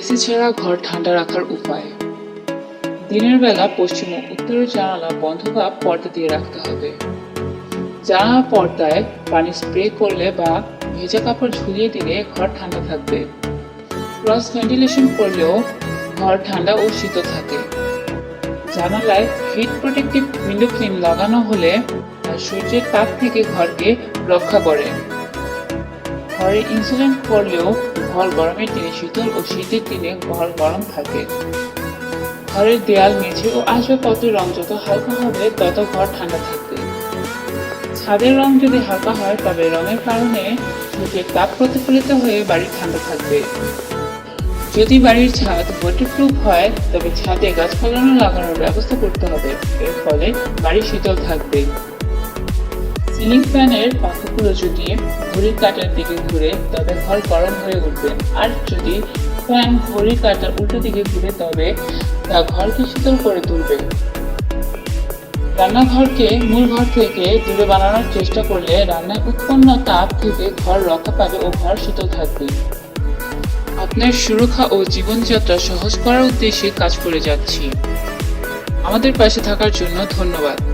AC ছাড়া ঘর ঠান্ডা রাখার উপায়। দিনের বেলা পশ্চিম ও উত্তরের জানালা বন্ধ বা পর্দা দিয়ে রাখতে হবে। জানালা পর্দায় পানি স্প্রে করলে বা ভেজা কাপড় ঝুলিয়ে দিলে ঘর ঠান্ডা থাকবে। ক্রস ভেন্টিলেশন করলেও ঘর ঠান্ডা ও শীতল থাকে। জানালায় হিট প্রোটেক্টিভ উইন্ডো ফিল্ম লাগানো হলে সূর্যের তাপ থেকে ঘরকে রক্ষা করে। ঘরে ইনসুলেট করলেও ঘর গরমের দিনে শীতল ও শীতের দিনে ঘর গরম থাকে। ঘরের দেয়াল মেঝে ও আসবাবপত্রের রং যত হালকা হবে, তত ঘর ঠান্ডা থাকবে। ছাদের রং যদি হালকা হয়, তবে রঙের কারণে সূর্যের তাপ প্রতিফলিত হয়ে বাড়ি ঠান্ডা থাকবে। যদি বাড়ির ছাদ ওয়াটারপ্রুফ হয়, তবে ছাদে গাছপালা লাগানোর ব্যবস্থা করতে হবে। এর ফলে বাড়ি শীতল থাকবে। সিলিং ফ্যানের পাখাগুলো যদি ঘড়ির কাঁটার দিকে ঘুরে, তবে ঘর গরম হয়ে উঠবে। আর যদি ফ্যান ঘড়ির কাঁটার উল্টো দিকে ঘুরে, তবে তা ঘরকে শীতল করে তুলবে। রান্নাঘরকে, মূল ঘর থেকে দূরে বানানোর চেষ্টা করলে রান্নায় উৎপন্ন তাপ থেকে ঘর রক্ষা পাবে ও ঘর শীতল থাকবে। আপনার সুরক্ষা ও জীবনযাত্রা সহজ করার উদ্দেশ্যে কাজ করে যাচ্ছি। আমাদের পাশে থাকার জন্য ধন্যবাদ।